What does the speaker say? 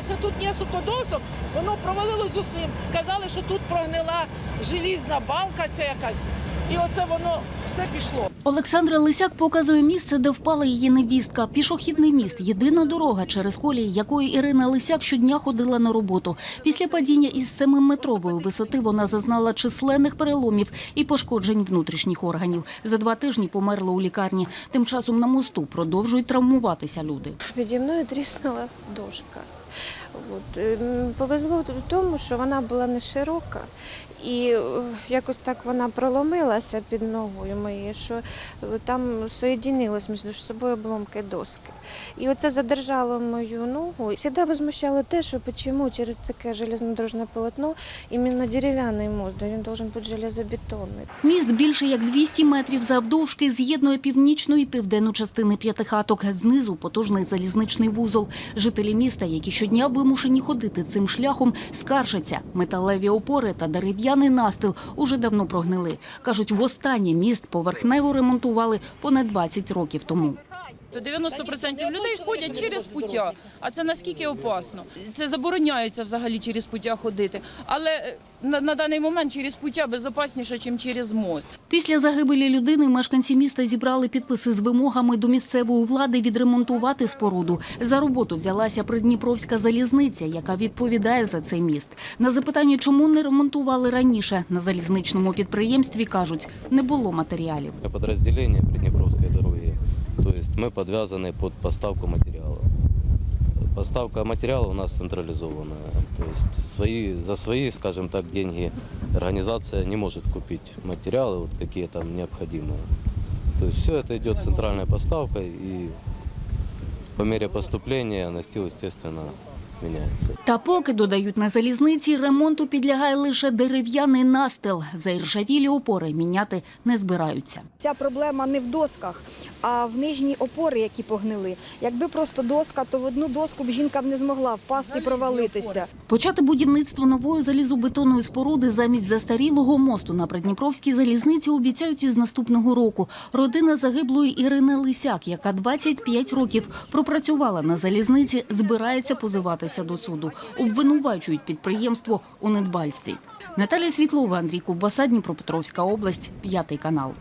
Оце тут є сукодосом, воно провалилось з усім. Сказали, що тут прогнила желізна балка, ця якась. І оце воно все пішло. Олександра Лисяк показує місце, де впала її невістка. Пішохідний міст єдина дорога, через колії якої Ірина Лисяк щодня ходила на роботу. Після падіння із семиметрової висоти вона зазнала численних переломів і пошкоджень внутрішніх органів. За два тижні померла у лікарні. Тим часом на мосту продовжують травмуватися люди. Піді мною тріснула дошка. От. ем, Повезло в тому, що вона була не широка, і е, якось так вона проломилася під ногою моєю, що е, там соєдинилось між собою обломки доски. І оце задержало мою ногу. Завжди возмущало те, що чому через таке железнодорожне полотно іменно дерев'яний мост, він має бути железобетонний. Міст більше як 200 метрів завдовжки з'єднує північну і південну частини п'ятихаток. Знизу потужний залізничний вузол. Жителі міста, які щодня вимушені ходити цим шляхом, скаржаться. Металеві опори та дерев'яний настил уже давно прогнили. Кажуть, востаннє міст поверхнево ремонтували понад 20 років тому. То 90% людей ходять через пуття. А це наскільки опасно? Це забороняється взагалі через пуття ходити. Але е, на, на даний момент через пуття безпечніше, ніж через мост. Після загибелі людини мешканці міста зібрали підписи з вимогами до місцевої влади відремонтувати споруду. За роботу взялася Придніпровська залізниця, яка відповідає за цей міст. На запитання, чому не ремонтували раніше, на залізничному підприємстві кажуть, не було матеріалів. То есть мы подвязаны под поставку материала. Поставка материала у нас централизованная. То есть свои, за свои, скажем так, деньги организация не может купить материалы, вот какие там необходимые. То есть все это идет центральной поставкой и по мере поступления настил, естественно, меняется. Та поки, додають на залізниці, ремонту підлягає лише дерев'яний настил. Заіржавілі опори міняти не збираються. Ця проблема не в досках, а в нижній опори, які погнили. Якби просто доска, то в одну доску б жінка б не змогла впасти і провалитися. Почати будівництво нової залізобетонної споруди замість застарілого мосту на Придніпровській залізниці обіцяють із наступного року. Родина загиблої Ірини Лисяк, яка 25 років пропрацювала на залізниці, збирається позиватися до суду. Обвинувачують підприємство у недбальстві. Наталія Світлова, Андрій Ковбаса, Дніпропетровська область, п'ятий канал.